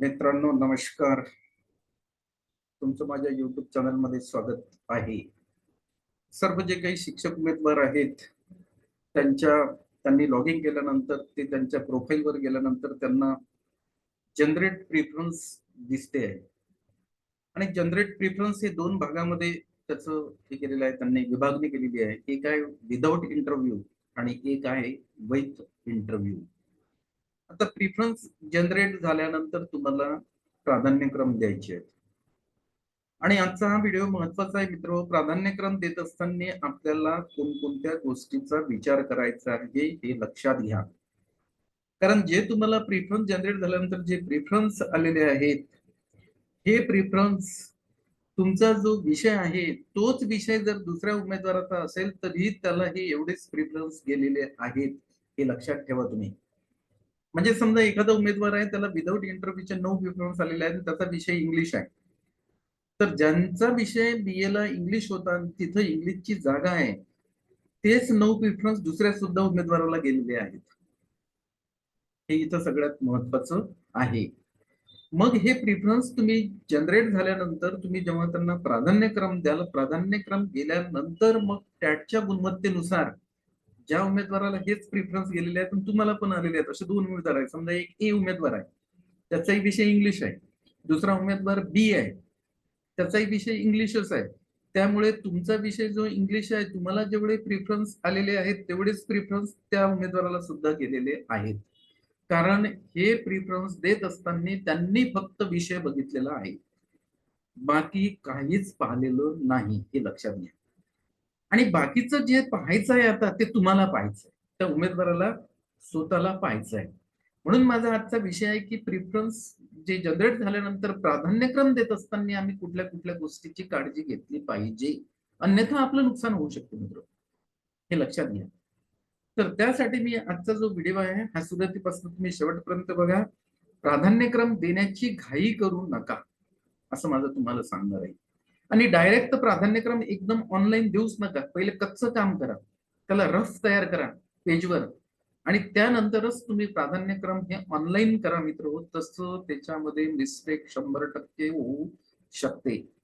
मित्रांनो नमस्कार. तुमचं माझ्या युट्यूब चॅनलमध्ये स्वागत आहे. सर्व जे काही शिक्षक उमेदवार आहेत त्यांच्या त्यांनी लॉग इन केल्यानंतर ते त्यांच्या प्रोफाईलवर गेल्यानंतर त्यांना जनरेट प्रिफरन्स दिसते आहे. आणि जनरेट प्रिफरन्स हे दोन भागामध्ये त्याचं हे केलेलं आहे त्यांनी विभागणी केलेली आहे. एक आहे विदाऊट इंटरव्ह्यू आणि एक आहे विथ इंटरव्ह्यू आता प्रिफरन्स जनरेट झाल्यानंतर तुम्हाला प्राधान्यक्रम द्यायचे आहेत. आणि आजचा हा व्हिडिओ महत्त्वाचा आहे मित्र प्राधान्यक्रम देत असताना आपल्याला कोणकोणत्या गोष्टीचा विचार करायचा आहे हे लक्षात घ्या. कारण जे तुम्हाला प्रिफरन्स जनरेट झाल्यानंतर जे प्रिफरन्स आलेले आहेत हे प्रिफरन्स तुमचा जो विषय आहे तोच विषय जर दुसऱ्या उमेदवाराचा असेल तरी त्याला हे एवढेच प्रिफरन्स गेलेले आहेत हे लक्षात ठेवा तुम्ही. म्हणजे समजा एखादा उमेदवार आहे त्याला विदाऊट इंटरव्ह्यूचे नऊ प्रिफरन्स आलेले आहेत त्याचा विषय इंग्लिश आहे. तर ज्यांचा विषय बी ला इंग्लिश होता आणि तिथं इंग्लिशची जागा आहे तेच नऊ प्रिफरन्स दुसऱ्या सुद्धा उमेदवाराला गेलेले आहेत. हे इथं सगळ्यात महत्वाचं आहे. मग हे प्रिफरन्स तुम्ही जनरेट झाल्यानंतर तुम्ही जेव्हा त्यांना प्राधान्यक्रम द्याल प्राधान्यक्रम गेल्यानंतर मग टॅटच्या गुणवत्तेनुसार ज्या उमेदवाराला हेच प्रिफरन्स गेलेले आहेत तुम्हाला पण आलेले आहेत असे दोन उमेदवार आहेत. समजा एक ए उमेदवार आहे त्याचाही विषय इंग्लिश आहे. दुसरा उमेदवार बी आहे त्याचाही विषय इंग्लिशच आहे. त्यामुळे तुमचा विषय जो इंग्लिश आहे तुम्हाला जेवढे प्रिफरन्स आलेले आहेत तेवढेच प्रिफरन्स त्या उमेदवाराला सुद्धा गेलेले आहेत. कारण हे प्रिफरन्स देत असताना त्यांनी फक्त विषय बघितलेला आहे. बाकी काहीच पाहिलेलं नाही हे लक्षात घ्या. आणि बाकीचं जे पाहायचं आहे आता ते तुम्हाला पाहायचं आहे त्या उमेदवाराला स्वतःला पाहायचं आहे म्हणून माझा आजचा विषय आहे की प्रिफरन्स जे जनरेट झाल्यानंतर प्राधान्यक्रम देत असताना आम्ही कुठल्या कुठल्या गोष्टीची काळजी घेतली पाहिजे? अन्यथा आपलं नुकसान होऊ शकते मित्र. हे लक्षात घ्या. तर त्यासाठी मी आजचा जो व्हिडिओ आहे हा सुरुवातीपासून तुम्ही शेवटपर्यंत बघा. प्राधान्यक्रम देण्याची घाई करू नका असं माझं तुम्हाला सांगणार आहे. आणि डायरेक्ट प्राधान्यक्रम एकदम ऑनलाईन देऊच नका. पहिले कच्चं काम करा. त्याला रफ तयार करा पेजवर. आणि त्यानंतरच तुम्ही प्राधान्यक्रम हे ऑनलाईन करा मित्र. हो तसं त्याच्यामध्ये मिस्टेक शंभर टक्के होऊ शकते.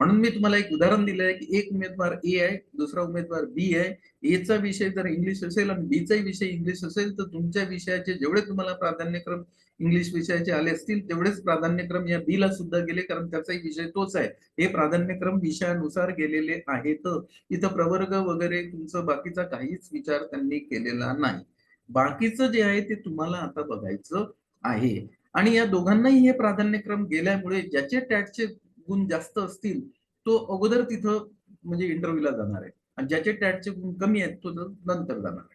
म्हणून मी तुम्हाला एक उदाहरण दिलं आहे की एक उमेदवार ए आहे दुसरा उमेदवार बी आहे. एचा विषय जर इंग्लिश असेल आणि बीचाही विषय इंग्लिश असेल तर तुमच्या विषयाचे जेवढे तुम्हाला प्राधान्यक्रम इंग्लिश विषयाचे आले असतील तेवढेच प्राधान्यक्रम या बी ला सुद्धा गेले कारण त्याचाही विषय तोच आहे. हे प्राधान्यक्रम विषयानुसार गेलेले आहेत. इथं प्रवर्ग वगैरे तुमचं बाकीचा काहीच विचार त्यांनी केलेला नाही. बाकीचं जे आहे ते तुम्हाला आता बघायचं आहे. आणि या दोघांनाही हे प्राधान्यक्रम गेल्यामुळे ज्याचे टॅटचे गुण जास्त असतील तो अगोदर तिथं म्हणजे इंटरव्ह्यूला जाणार आहे. आणि ज्याचे टॅटचे गुण कमी आहेत तो नंतर जाणार आहे.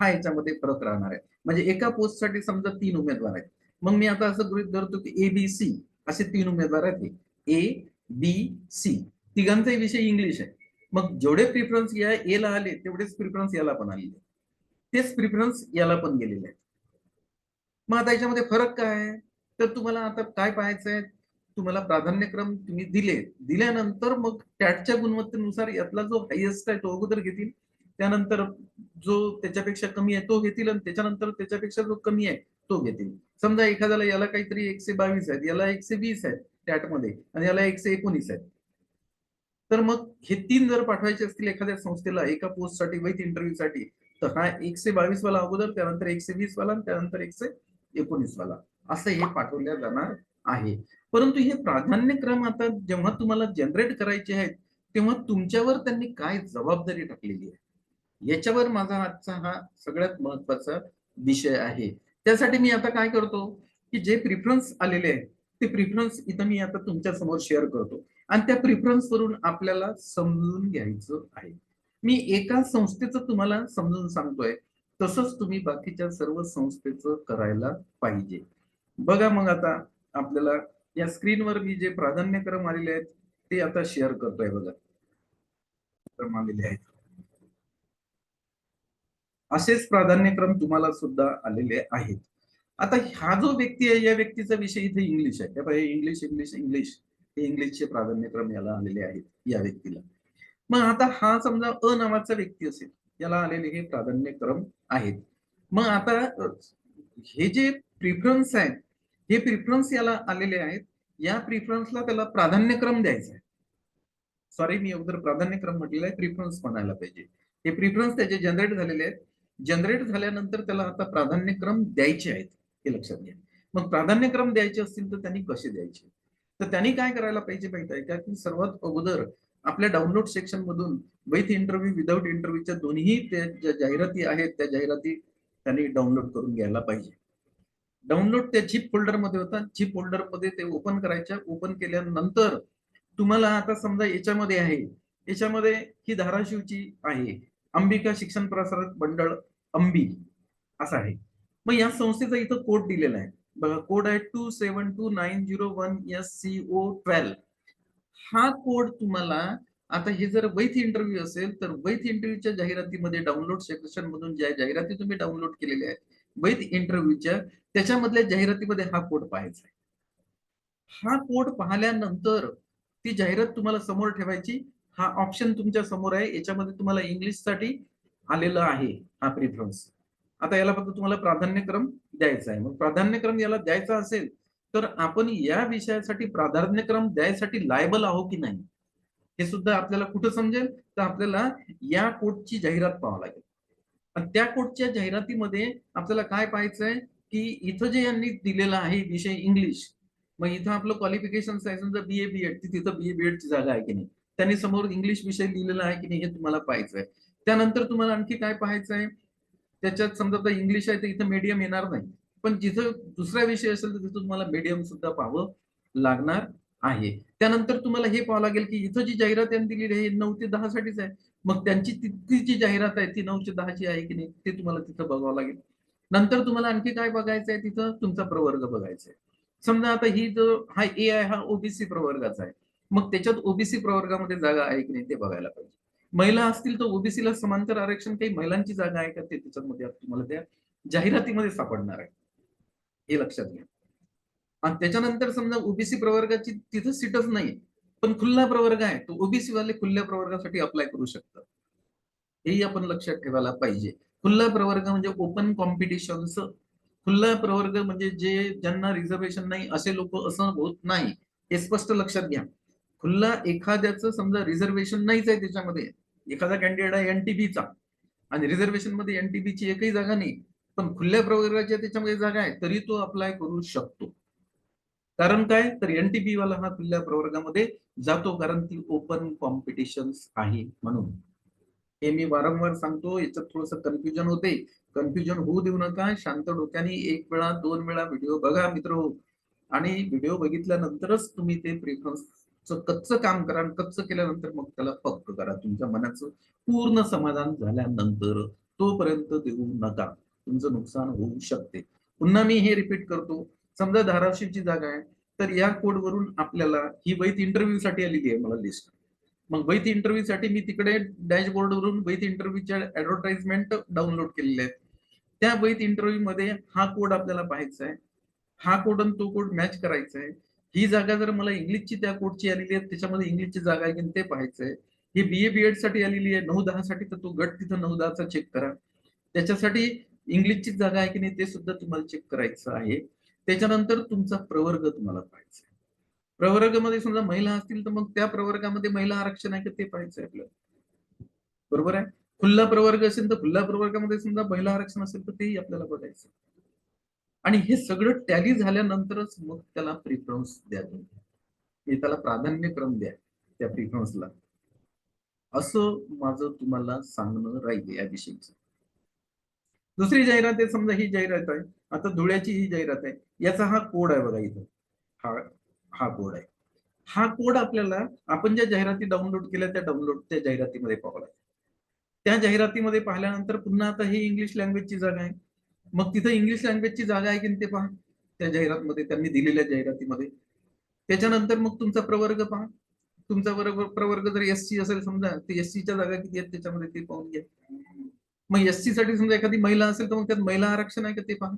हा याच्यामध्ये फरक राहणार आहे. म्हणजे एका पोस्टसाठी समजा तीन उमेदवार आहेत. मग मी आता असं गृहित धरतो की ए बी सी असे तीन उमेदवार आहेत. ए बी सी तिघांचाही विषय इंग्लिश आहे. मग जेवढे प्रिफरन्स या ए ला आले तेवढेच प्रिफरन्स याला पण आलेले तेच प्रिफरन्स याला पण गेलेले आहेत. मग आता याच्यामध्ये फरक काय आहे? तर तुम्हाला आता काय पाहायचं आहे तुम्हाला प्राधान्यक्रम तुम्ही दिले दिल्यानंतर मग टॅटच्या गुणवत्तेनुसार यातला जो हायएस्ट आहे तो अगोदर घेतील. त्यानंतर जो त्याच्यापेक्षा कमी आहे तो घेतील आणि त्याच्यानंतर त्याच्यापेक्षा जो कमी आहे तो घेतील. समजा एखाद्याला याला काहीतरी एकशे बावीस आहेत याला एकशे वीस आहेत टॅटमध्ये आणि याला एकशे एकोणीस आहेत. तर मग हे तीन जर पाठवायचे असतील एखाद्या संस्थेला एका पोस्टसाठी वैध इंटरव्ह्यू साठी तर हा एकशे बावीस वाला अगोदर त्यानंतर एकशे वीस वाला आणि त्यानंतर एकशे एकोणीस वाला असं हे पाठवल्या जाणार आहे. परंतु हे प्राधान्यक्रम आता जेव्हा तुम्हाला जनरेट करायचे आहेत तेव्हा तुमच्यावर त्यांनी काय जबाबदारी टाकलेली आहे? याच्यावर माझा आजचा हा सगळ्यात महत्त्वाचा विषय आहे. त्यासाठी मी आता काय करतो की जे प्रिफरन्स आलेले आहेत ते प्रिफरन्स इथं मी आता तुमच्यासमोर शेअर करतो. आणि त्या प्रिफरन्स वरून आपल्याला समजून घ्यायचं आहे. मी एका संस्थेचं तुम्हाला समजून सांगतोय तसंच तुम्ही बाकीच्या सर्व संस्थेचं करायला पाहिजे. बघा मग आता आपल्याला या स्क्रीनवर मी जे प्राधान्यक्रम आलेले आहेत ते आता शेअर करतोय बघा. क्रम आलेले आहेत. असेच प्राधान्यक्रम तुम्हाला सुद्धा आलेले आहेत. आता हा जो व्यक्ती आहे या व्यक्तीचा विषय इथे इंग्लिश आहे. इंग्लिश इंग्लिश इंग्लिश हे इंग्लिशचे प्राधान्यक्रम याला आलेले आहेत या व्यक्तीला. मग आता हा समजा अ नावाचा व्यक्ती असेल याला आलेले हे प्राधान्यक्रम आहेत. मग आता हे जे प्रिफरन्स आहेत हे प्रिफरन्स याला आलेले आहेत. या प्रिफरन्सला त्याला प्राधान्यक्रम द्यायचा आहे सॉरी मी अगोदर प्राधान्यक्रम म्हटलेला आहे प्रिफरन्स म्हणायला पाहिजे. हे प्रिफरन्स त्याचे जनरेट झालेले आहेत. जनरेट झाल्यानंतर त्याला आता प्राधान्यक्रम द्यायचे आहेत हे लक्षात घ्या. मग प्राधान्यक्रम द्यायचे असतील तर त्यांनी कसे द्यायचे? तर त्यांनी काय करायला पाहिजे माहिती आहे का? की सर्वात अगोदर आपल्या डाउनलोड सेक्शन मधून विथ इंटरव्ह्यू विदाऊट इंटरव्ह्यूच्या दोन्ही त्या ज्या जाहिराती आहेत त्या जाहिराती त्यांनी डाउनलोड करून घ्यायला पाहिजे. डाउनलोड त्या झिप फोल्डरमध्ये होता. झिप फोल्डरमध्ये ते ओपन करायच्या. ओपन केल्यानंतर तुम्हाला आता समजा याच्यामध्ये आहे. याच्यामध्ये ही धाराशिवची आहे. अंबिका शिक्षण प्रसारक मंडळ अंबी. असं आहे. मग या संस्थेचा इथं कोड दिलेला आहे. बघा कोड आहे two seven two nine zero one S C O twelve हा कोड तुम्हाला आता हे जर वैथ इंटरव्ह्यू असेल तर वैथ इंटरव्ह्यूच्या जाहिरातीमध्ये डाउनलोड सेक्शन मधून ज्या जाहिराती तुम्ही डाउनलोड केलेल्या आहेत वैथ इंटरव्ह्यूच्या त्याच्यामधल्या जाहिरातीमध्ये हा कोड पाहायचा आहे. हा कोड पाहिल्यानंतर ती जाहिरात तुम्हाला समोर ठेवायची. हा ऑप्शन तुमच्यासमोर आहे. याच्यामध्ये तुम्हाला इंग्लिशसाठी आलेलं आहे हा प्रिफरन्स आता याला फक्त तुम्हाला प्राधान्यक्रम द्यायचा आहे. मग प्राधान्यक्रम याला द्यायचा असेल तर आपण या विषयासाठी प्राधान्यक्रम द्यायसाठी लायबल आहो की नाही? हे सुद्धा आपल्याला कुठं समजेल? तर आपल्याला या कोडची जाहिरात पाहावं लागेल. त्या कोडच्या जाहिरातीमध्ये आपल्याला काय पाहायचंय की इथं जे यांनी दिलेलं आहे विषय इंग्लिश मग इथं आपलं क्वालिफिकेशन आहे समजा बी ए बी एड तिथं बी ए बी एडची जागा आहे की नाही? त्यांनी समोर इंग्लिश विषय लिहिलेला आहे की नाही हे तुम्हाला पाहायचंय. त्यानंतर तुम्हाला आणखी काय पाहायचं आहे त्याच्यात समजा इंग्लिश आहे तर इथं मीडियम येणार नाही. पण जिथं दुसरा विषय असेल तर तिथं तुम्हाला मीडियम सुद्धा पाहावं लागणार आहे. त्यानंतर तुम्हाला हे पाहावं लागेल की इथं जी जाहिरात त्यांनी दिलेली आहे नऊ ते दहा साठीच आहे. मग त्यांची तितकी जी जाहिरात आहे ती नऊ दहाची आहे की नाही ते तुम्हाला तिथं बघावं लागेल. नंतर तुम्हाला आणखी काय बघायचं आहे तिथं? तुमचा प्रवर्ग बघायचा आहे समजा आता ही जो हा ए आहे हा ओबीसी प्रवर्गाचा आहे. मग त्याच्यात ओबीसी प्रवर्गामध्ये जागा आहे की नाही ते बघायला पाहिजे. महिला असतील तर ओबीसीला समांतर आरक्षण काही महिलांची जागा आहे का ते त्याच्यामध्ये तुम्हाला त्या जाहिरातीमध्ये सापडणार आहे. हे लक्षात घ्या. आणि त्याच्यानंतर समजा ओबीसी प्रवर्गाची तिथं सीटच नाही पण खुल्ला प्रवर्ग आहे. तो ओबीसी वाले खुल्या प्रवर्गासाठी अप्लाय करू शकतात. हेही आपण लक्षात ठेवायला पाहिजे. खुल्ला प्रवर्ग म्हणजे ओपन कॉम्पिटिशनच खुल्ला प्रवर्ग म्हणजे जे ज्यांना रिझर्वेशन नाही असे लोक असं होत नाही. हे स्पष्ट लक्षात घ्या. खुल्ला एखाद्याचं समजा रिझर्वेशन नाहीच आहे त्याच्यामध्ये. एखादा कॅन्डिडेट आहे एनटीबीचा आणि रिझर्वेशनमध्ये एनटीबीची एकही जागा नाही. पण खुल्या प्रवर्गाच्या त्याच्यामध्ये जागा आहे तरी तो अप्लाय करू शकतो. कारण काय? तर एनटीबी वाला हा खुल्या प्रवर्गामध्ये जातो कारण ती ओपन कॉम्पिटिशन आहे म्हणून. हे मी वारंवार सांगतो याच्यात थोडस कन्फ्युजन होते. कन्फ्युजन होऊ देऊ नका शांत डोक्याने एक वेळा दोन वेळा व्हिडिओ बघा मित्र. आणि व्हिडिओ बघितल्यानंतरच तुम्ही ते प्रेफरन्स कच्चं काम करा आणि कच्चं केल्यानंतर मग त्याला पक्क करा. तुमच्या मनाचं पूर्ण समाधान झाल्यानंतर तोपर्यंत देऊ नका. तुमचं नुकसान होऊ शकते. पुन्हा मी हे रिपीट करतो. समजा धाराशिवची जागा आहे तर या कोडवरून आपल्याला ही वैध इंटरव्ह्यू साठी आलेली आहे मला लिस्ट मग वैध इंटरव्ह्यू साठी मी तिकडे डॅशबोर्डवरून वैध इंटरव्ह्यूच्या ऍडव्हर्टाइजमेंट डाउनलोड केलेले आहेत. त्या वैध इंटरव्ह्यू मध्ये हा कोड आपल्याला पाहायचा आहे. हा कोड आणि तो कोड मॅच करायचा आहे. ही जागा जर मला इंग्लिशची त्या कोडची आलेली आहे त्याच्यामध्ये इंग्लिशची जागा आहे की ते पाहायचं आहे. ही बीए बीएडसाठी आलेली आहे नऊ दहा साठी तर तो गट तिथं नऊ दहाचा चेक करा. त्याच्यासाठी इंग्लिशची जागा आहे की नाही ते सुद्धा तुम्हाला चेक करायचं आहे. त्याच्यानंतर तुमचा प्रवर्ग तुम्हाला पाहिजे प्रवर्गामध्ये समजा महिला असतील तर मग त्या प्रवर्गामध्ये महिला आरक्षण आहे का ते पाहायचं आपल्याला. बरोबर आहे? खुल्ला प्रवर्ग असेल तर खुल्ला प्रवर्गामध्ये समजा महिला आरक्षण असेल तर तेही आपल्याला बघायचं आणि हे सगळं टॅली झाल्यानंतरच मग त्याला प्रिफरन्स द्या तुम्ही. त्याला प्राधान्यक्रम द्या त्या प्रिफरन्सला असं माझं तुम्हाला सांगणं राहील याविषयीच दुसरी जाहिरात आहे समजा ही जाहिरात आहे. आता धुळ्याची ही जाहिरात आहे याचा हा कोड आहे बघा इथं. हा हा कोड आहे. हा कोड आपल्याला आपण ज्या जाहिराती डाउनलोड केल्या त्या डाउनलोड त्या जाहिरातीमध्ये पाहावं लागेल. त्या जाहिरातीमध्ये पाहिल्यानंतर पुन्हा आता ही इंग्लिश लँग्वेजची जागा आहे. मग तिथं इंग्लिश लँग्वेजची जागा आहे की ते पहा. त्या जाहिरातमध्ये त्यांनी दिलेल्या जाहिरातीमध्ये. त्याच्यानंतर मग तुमचा प्रवर्ग पहा. तुमचा वर्ग प्रवर्ग जर एस सी असेल समजा तर एस च्या जागा किती आहेत त्याच्यामध्ये ते पाहून घ्या. मग एस सी साठी समजा एखादी महिला असेल तर मग त्यात महिला आरक्षण आहे का ते पहा.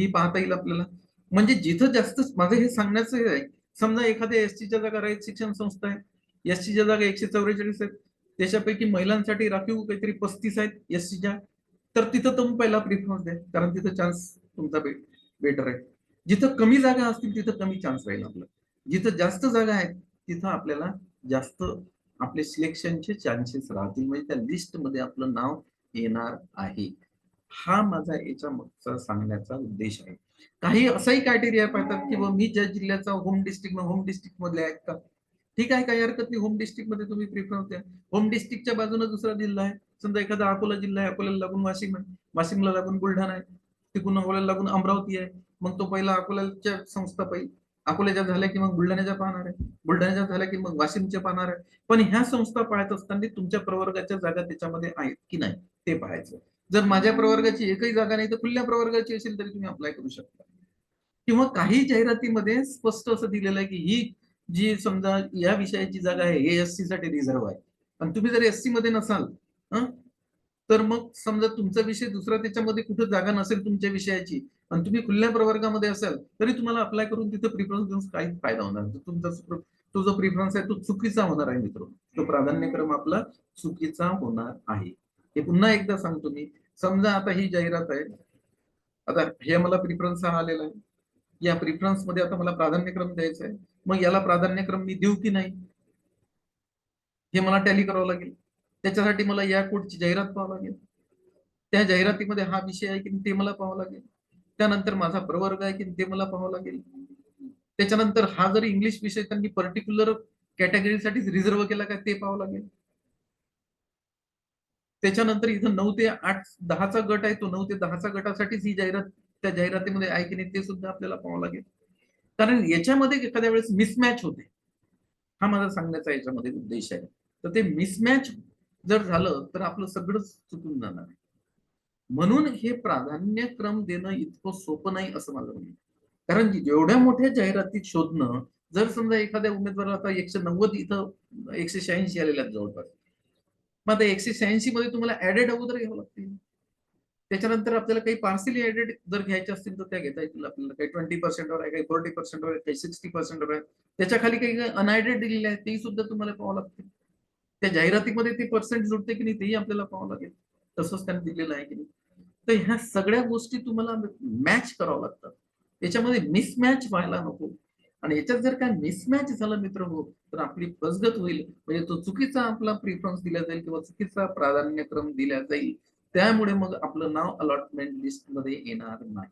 ही पाहता येईल आपल्याला. म्हणजे जिथं जास्त माझं हे सांगण्याचं हे आहे समजा एखाद्या एसटीच्या च्या जागा राहील शिक्षण संस्था आहे एस च्या जागा एकशे चौवेचाळीस आहेत त्याच्यापैकी महिलांसाठी राखीव काहीतरी पस्तीस आहेत एसटीच्या तर तिथं तुम्ही पहिला प्रिफरन्स द्या कारण तिथं चान्स तुमचा बेटर आहे. जिथं कमी जागा असतील तिथं कमी चान्स राहील आपलं. जिथं जास्त जागा आहेत तिथं आपल्याला जास्त आपले सिलेक्शनचे चान्सेस राहतील. म्हणजे त्या लिस्टमध्ये आपलं नाव येणार आहे. हा माझा याच्या मागचा सांगण्याचा उद्देश आहे. काही असाही क्रायटेरिया पाहतात की मी ज्या जिल्ह्याचा होम डिस्ट्रिक्ट होम डिस्ट्रिक्ट मधले आहेत का? ठीक आहे काही हरकत नाही. होम डिस्ट्रिक्टमध्ये तुम्ही प्रिफरन्स द्या होम डिस्ट्रिक्टच्या बाजूने दुसरा जिल्हा आहे. समजा एखादा अकोला जिल्हा आहे अकोल्याला लागून वाशिम आहे. वाशिमला लागून बुलढाणा आहे. तिकडून अकोल्याला लागून अमरावती आहे. मग तो पहिला अकोल्याच्या संस्था पाहिजे अकोल्याच्या झाल्या की मग बुलढाण्याच्या पाहणार आहे. बुलढाण्याच्या झाल्या की मग वाशिमच्या पाहणार आहे. पण ह्या संस्था पाहत असताना तुमच्या प्रवर्गाच्या जागा त्याच्यामध्ये आहेत की नाही ते पाहायचं. जर माझ्या प्रवर्गाची एकही जागा नाही तर खुल्या प्रवर्गाची असेल तरी तुम्ही अप्लाय करू शकता. किंवा काही जाहिरातीमध्ये स्पष्ट असं दिलेलं आहे की ही जी समजा या विषयाची जागा आहे हे एस सी साठी रिझर्व आहे. आणि तुम्ही जर एस सी मध्ये नसाल तर मग समजा तुमचा विषय दुसरा त्याच्यामध्ये कुठं जागा नसेल तुमच्या विषयाची आणि तुम्ही खुल्या प्रवर्गामध्ये असाल तरी तुम्हाला अप्लाय करून तिथं प्रिफरन्स देऊन काहीच फायदा होणार नाही. तुमचा तो जो प्रिफरन्स आहे तो चुकीचा होणार आहे मित्र. तो प्राधान्यक्रम आपला चुकीचा होणार आहे. हे पुन्हा एकदा सांगतो मी समजा आता ही जाहिरात आहे आता हे मला प्रिफरन्स हा आलेला आहे. या प्रिफरन्समध्ये आता मला प्राधान्यक्रम द्यायचा आहे. मग याला प्राधान्यक्रम मी देऊ की नाही? हे मला टॅली करावं लागेल. त्याच्यासाठी मला या कोडची जाहिरात पाहावं लागेल. त्या जाहिरातीमध्ये हा विषय आहे की ते मला पाहावं लागेल. त्यानंतर माझा प्रवर्ग आहे की ते मला पाहावं लागेल. त्याच्यानंतर हा जर इंग्लिश विषय त्यांनी पर्टिक्युलर कॅटेगरीसाठीच रिझर्व केला का ते पाहावं लागेल. त्याच्यानंतर इथं नऊ ते आठ दहाचा गट आहे तो नऊ ते दहाचा गटासाठीच ही जाहिरात त्या जाहिरातीमध्ये आहे की नाही ते सुद्धा आपल्याला पाहावं लागेल. कारण याच्यामध्ये एखाद्या वेळेस मिसमॅच होते. हा माझा सांगण्याचा याच्यामध्ये उद्देश आहे. तर ते मिसमॅच जर झालं तर आपलं सगळंच चुकून जाणार आहे. म्हणून हे प्राधान्यक्रम देणं इतकं सोपं नाही असं माझं म्हणणं कारण जेवढ्या मोठ्या जाहिरातीत शोधणं जर समजा एखाद्या उमेदवाराला आता एकशे नव्वद इथं एकशे शहाऐंशी आलेल्या जवळपास आता एकशे शहाऐंशी मध्ये तुम्हाला ऍडेड अगोदर घ्यावं लागतील. त्याच्यानंतर ऍडेड जर घ्यायचे त्या घेता ट्वेंटी पर्सेंटवर आहे फोर्टी पर्सेंटवर काही सिक्स्टी पर्सेंटवर आहे. खाली काही अनआयडेड दिलेले आहेत, तेही सुद्धा तुम्हाला पाहावं लागतील. त्या जाहिरातीमध्ये ते पर्सेंट जुडते की नाही, तेही आपल्याला पाहावं लागेल. तसंच त्यांनी दिलेलं आहे की नाही. तर ह्या सगळ्या गोष्टी तुम्हाला मॅच करावं लागतात. त्याच्यामध्ये मिसमॅच व्हायला नको. आणि याच्यात जर काय मिसमॅच झालं मित्र हो तर आपली फसगत होईल. म्हणजे तो चुकीचा आपला प्रिफरन्स दिला जाईल किंवा चुकीचा प्राधान्यक्रम दिला जाईल. त्यामुळे मग आपलं नाव अलॉटमेंट लिस्टमध्ये येणार नाही.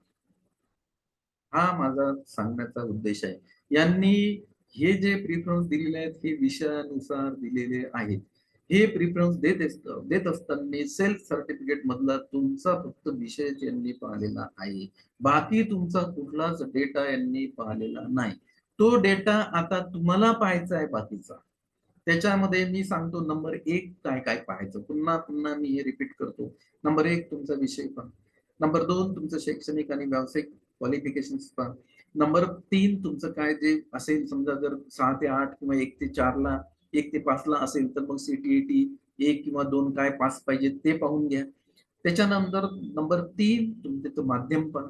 हा माझा सांगण्याचा उद्देश आहे. यांनी हे जे प्रिफरन्स दिलेले आहेत हे विषयानुसार दिलेले आहेत. हे प्रिफरन्स देत असत देत असताना सेल्फ सर्टिफिकेट मधला तुमचा फक्त विषय यांनी पाहिलेला आहे. बाकी तुमचा कुठलाच डेटा यांनी पाहिलेला नाही. तो डेटा आता तुम्हाला पाहायचा आहे बाकीचा. त्याच्यामध्ये मी सांगतो नंबर एक काय काय पाहायचं. पुन्हा पुन्हा मी हे रिपीट करतो. नंबर एक तुमचा विषय पहा नंबर दोन तुमचं शैक्षणिक आणि व्यावसायिक क्वालिफिकेशन पहा नंबर तीन तुमचं काय जे असेल समजा जर सहा ते आठ किंवा एक ते चारला एक ते पाचला असेल तर मग सीटीईटी एक किंवा दोन काय पास पाहिजे ते पाहून घ्या. त्याच्यानंतर नंबर तीन तुमचे तो माध्यम पहा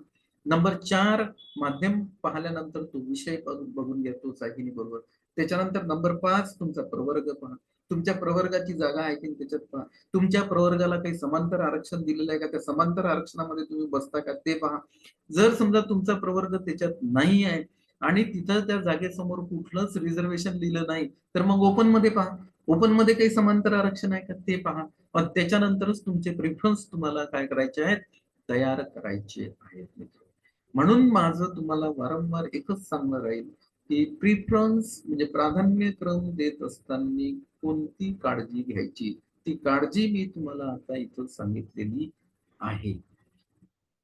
नंबर चार माध्यम पाहिल्यानंतर तो विषय बघून घेतो साहिनी बरोबर. त्याच्यानंतर नंबर पाच तुमचा प्रवर्ग पहा. तुमच्या प्रवर्गाची जागा आहे की त्याच्यात पहा. तुमच्या प्रवर्गाला काही समांतर आरक्षण दिलेलं आहे का? त्या समांतर आरक्षणामध्ये तुम्ही बसता का? ते पहा. जर समजा तुमचा प्रवर्ग त्याच्यात नाही आहे आणि तिथं त्या जागेसमोर कुठलंच रिझर्वेशन लिहिलं नाही तर मग ओपनमध्ये पहा. ओपनमध्ये काही समांतर आरक्षण आहे का? ते पहा. पण त्याच्यानंतरच तुमचे प्रिफरन्स तुम्हाला काय करायचे आहेत? तयार करायचे आहेत मित्र. म्हणून माझं तुम्हाला वारंवार एकच सांगणं राहील की प्रिफरन्स म्हणजे प्राधान्यक्रम देत असताना कोणती काळजी घ्यायची? ती काळजी मी तुम्हाला आता इथं सांगितलेली आहे.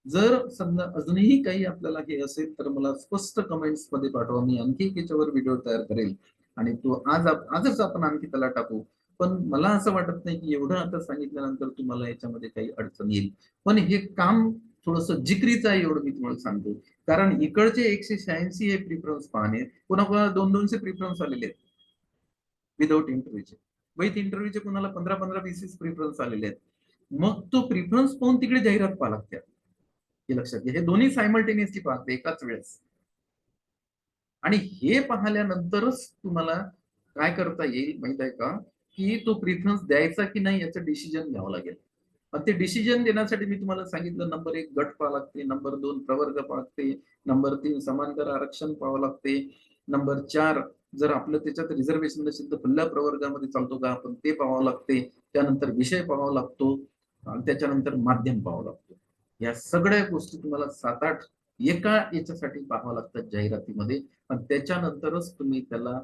जर समजा अजूनही काही आपल्याला हे असेल तर मला स्पष्ट कमेंट्समध्ये पाठवा. मी आणखी याच्यावर व्हिडिओ तयार करेल. आणि तो आज आजच आपण आणखी त्याला टाकू. पण मला असं वाटत नाही की एवढं आता सांगितल्यानंतर तुम्हाला याच्यामध्ये काही अडचण येईल. पण हे काम थोडस जिकरीचं आहे एवढं मी तुम्हाला सांगतो. कारण इकडचे एकशे शहाऐंशी हे प्रिफरन्स पाहणे पुन्हा पुन्हा दोन दोनशे प्रिफरन्स आलेले आहेत. विदाऊट इंटरव्ह्यूचे विथ इंटरव्ह्यूचे कुणाला पंधरा पंधरा वीस वीस प्रिफरन्स आलेले आहेत. मग तो प्रिफरन्स पाहून तिकडे जाहिरात पाहा लागते. हे लक्षात घ्या. हे दोन्ही सायमल्टेनियसली पाहते एकाच वेळेस. आणि हे पाहिल्यानंतरच तुम्हाला काय करता येईल माहीत आहे का? की तो प्रिफरन्स द्यायचा की नाही याचं डिसिजन घ्यावं लागेल. आणि ते डिसिजन देण्यासाठी मी तुम्हाला सांगितलं नंबर एक गट पाहावं लागते नंबर दोन प्रवर्ग पाहावं लागते नंबर तीन समांतर आरक्षण पाहावं लागते नंबर चार जर आपलं त्याच्यात रिझर्वेशन नसेल तर खुल्या प्रवर्गामध्ये चालतो का आपण ते पाहावं लागते त्यानंतर विषय पाहावा लागतो आणि त्याच्यानंतर माध्यम पाहावं लागतो. या सगळ्या गोष्टी तुम्हाला सात आठ एका याच्यासाठी पाहावं लागतात जाहिरातीमध्ये आणि त्याच्यानंतरच तुम्ही त्याला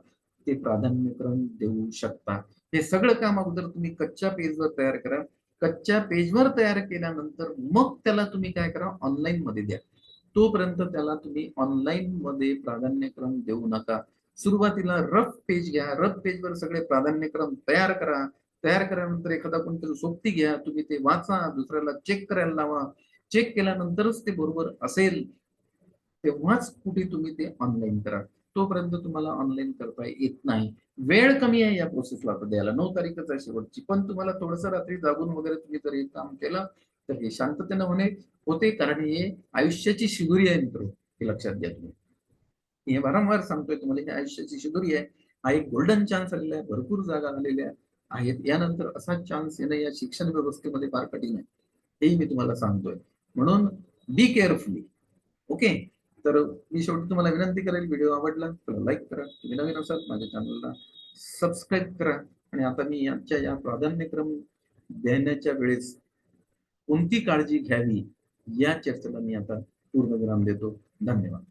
ते प्राधान्यक्रम देऊ शकता. हे सगळं काम अगोदर तुम्ही कच्च्या पेजवर तयार करा. कच्च्या पेजवर तयार केल्यानंतर मग त्याला तुम्ही काय करा ऑनलाईन मध्ये द्या. तोपर्यंत त्याला तुम्ही ऑनलाईन मध्ये प्राधान्यक्रम देऊ नका. सुरुवातीला रफ पेज घ्या. रफ पेजवर सगळे प्राधान्यक्रम तयार करा. तयार केल्यानंतर एखादा कोणतरी सोबती घ्या. तुम्ही ते वाचा दुसऱ्याला चेक करायला लावा. चेक केल्यानंतरच ते बरोबर असेल तेव्हाच कुठे तुम्ही ते ऑनलाईन करा. तोपर्यंत तुम्हाला ऑनलाईन करता येत नाही. वेळ कमी आहे या प्रोसेसला आता द्यायला. नऊ तारीखच आहे शेवटची. पण तुम्हाला थोडस रात्री जागून वगैरे तुम्ही जर हे काम केलं तर हे शांततेनं होणे होते. कारण हे आयुष्याची शिदुरी आहे मित्र. हे लक्षात घ्या तुम्ही. हे वारंवार सांगतोय तुम्हाला हे आयुष्याची शिदुरी आहे. हा एक गोल्डन चान्स आलेला आहे. भरपूर जागा आलेल्या आहेत. यानंतर असा चान्स येणं या शिक्षण व्यवस्थेमध्ये फार कठीण आहे. हेही मी तुम्हाला सांगतोय. म्हणून बी केअरफुली ओके तर मी शेवटी तुम्हाला विनंती करेल व्हिडिओ आवडला तर लाईक करा. तुम्ही नवीन असाल माझ्या चॅनलला सबस्क्राईब करा. आणि आता मी यांच्या या प्राधान्यक्रम देण्याच्या वेळेस कोणती काळजी घ्यावी या चर्चेला मी आता पूर्णविराम देतो. धन्यवाद.